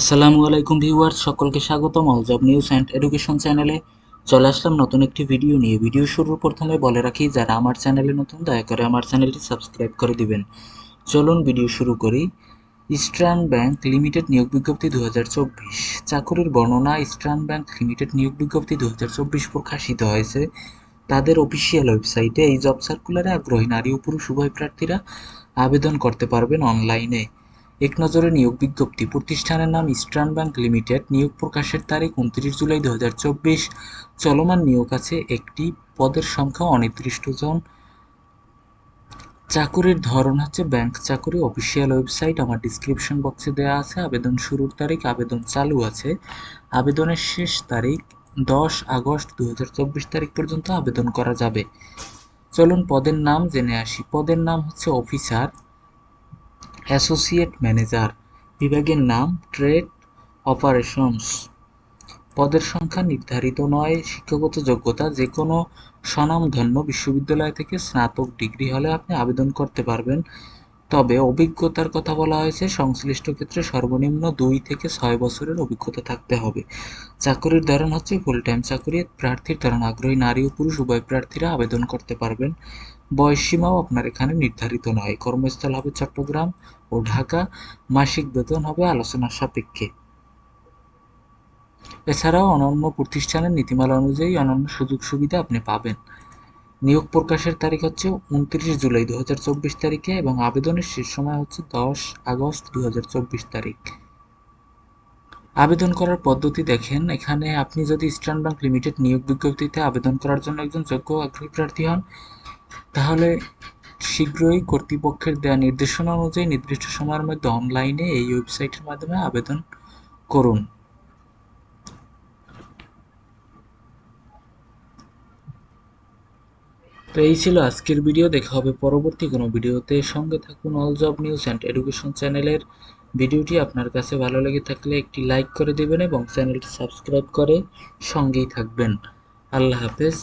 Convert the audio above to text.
আসসালামু আলাইকুম ভিউয়ার্স, সকলকে স্বাগতম all job news and education চ্যানেলে চলে আসলাম নতুন একটি ভিডিও নিয়ে। ভিডিও শুরুর প্রথমে বলে রাখি, যারা আমার চ্যানেলে নতুন, দয়া করে আমার চ্যানেলটি সাবস্ক্রাইব করে দিবেন। চলুন ভিডিও শুরু করি। ইস্টার্ন ব্যাংক লিমিটেড নিয়োগ বিজ্ঞপ্তি দু চাকুরির বর্ণনা, ইস্টার্ন ব্যাংক লিমিটেড নিয়োগ বিজ্ঞপ্তি দু হাজার চব্বিশ প্রকাশিত হয়েছে। তাদের অফিসিয়াল ওয়েবসাইটে এই জব সার্কুলারে আগ্রহী নারী ও পুরুষ উভয় প্রার্থীরা আবেদন করতে পারবেন অনলাইনে এক নজরে নিয়োগ বিজ্ঞপ্তি প্রতিষ্ঠানের নাম ইস্টার্ন ব্যাংক লিমিটেড। নিয়োগ প্রকাশের তারিখ উনত্রিশ জুলাই দু চলমান নিয়োগ আছে একটি, পদের সংখ্যা অনির্দিষ্ট জন। চাকুরির ধরন হচ্ছে ব্যাংক চাকুরি, অফিসিয়াল ওয়েবসাইট আমার ডিসক্রিপশন বক্সে দেওয়া আছে। আবেদন শুরুর তারিখ, আবেদন চালু আছে। আবেদনের শেষ তারিখ দশ আগস্ট দুই হাজার চব্বিশ তারিখ পর্যন্ত আবেদন করা যাবে। চলুন পদের নাম জেনে আসি। পদের নাম হচ্ছে অফিসার। অ্যাসোসিয়েট ম্যানেজার বিভাগের নাম ট্রেড অপারেশনস। পদের সংখ্যা নির্ধারিত নয়। শিক্ষাগত যোগ্যতা যে কোনো স্বনামধন্য বিশ্ববিদ্যালয় থেকে স্নাতক ডিগ্রি হলে আপনি আবেদন করতে পারবেন। তবে অভিজ্ঞতার কথা বলা হয়েছে, সংশ্লিষ্ট ক্ষেত্রে সর্বনিম্ন দুই থেকে ছয় বছরের অভিজ্ঞতা থাকতে হবে। চাকরির ধরন হচ্ছে ফুল টাইম চাকরি, প্রার্থীর ধরন আগ্রহী নারী ও পুরুষ, উভয় প্রার্থীরা আবেদন করতে পারবেন। বয়সসীমাও আপনার এখানে নির্ধারিত নয়। কর্মস্থল হবে চট্টগ্রাম ও ঢাকা। মাসিক বেতন হবে আলোচনার সাপেক্ষে। এছাড়াও অনন্য প্রতিষ্ঠানের নীতিমালা অনুযায়ী অনন্য সুযোগ সুবিধা আপনি পাবেন। নিয়োগ প্রকাশের তারিখ হচ্ছে উনত্রিশ জুলাই দুই হাজার চব্বিশ তারিখে এবং আবেদনের শেষ সময় হচ্ছে দশ আগস্ট দুই হাজার চব্বিশ তারিখ। আবেদন করার পদ্ধতি দেখেন। এখানে আপনি যদি ইস্টার্ন ব্যাংক লিমিটেড নিয়োগ বিজ্ঞপ্তিতে আবেদন করার জন্য একজন যোগ্য আগ্রহী প্রার্থী হন তাহলে শীঘ্রই কর্তৃপক্ষের দেওয়া নির্দেশনা অনুযায়ী নির্দিষ্ট সময়ের মধ্যে অনলাইনে এই ওয়েবসাইটের মাধ্যমে আবেদন করুন। তো এই ছিল আজকের ভিডিও দেখা হবে পরবর্তী কোনো ভিডিওতে সঙ্গে থাকুন all job news and education চ্যানেলের ভিডিওটি আপনার কাছে ভালো লেগে থাকলে একটি লাইক করে দেবেন এবং চ্যানেলটি সাবস্ক্রাইব করে সঙ্গেই থাকবেন। আল্লাহ হাফেজ।